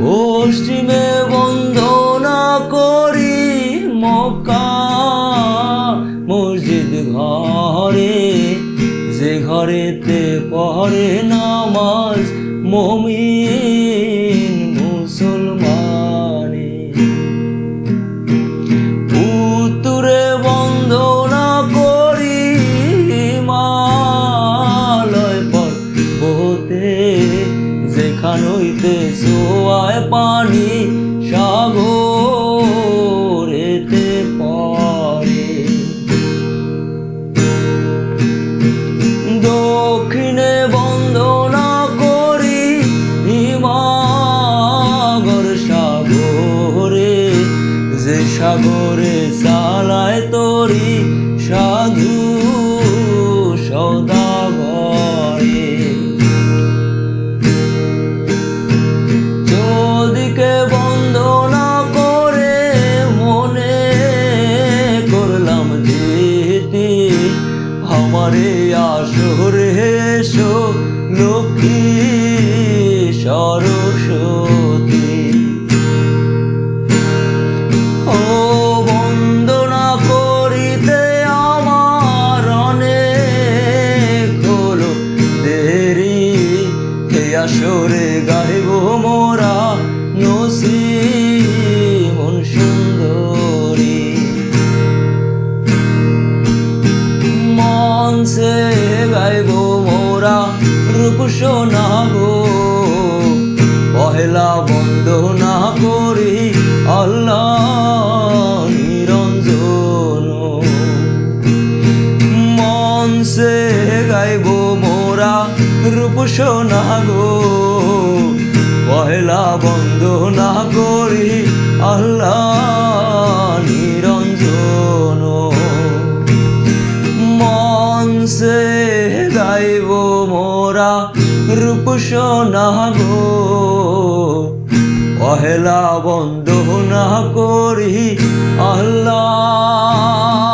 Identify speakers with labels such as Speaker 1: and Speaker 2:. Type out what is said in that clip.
Speaker 1: পশ্চিমে বন্দনা করি মক্কা মসজিদ ঘরে যে ঘরেতে পড়ে নামাজ মমিন। পানি সাগরেতে পড়ে। দক্ষিণে বন্দনা করি হিমাগর সাগরে যে সাগরে আমারে আসরে এসো লক্ষ্মী সরস্বতী। ও বন্দনা করিতে আমার অনেক হলো। দেরি হে আসরে রূপ শোনাবো পহেলা বন্দনা করি আল্লাহ নিরঞ্জন। মনসে গাইব মোরা রূপ শোনাগো পহেলা বন্দনা করি আল্লাহ মোরা রূপ সোনাগো অহেলা বন্ধ না করি আল্লাহ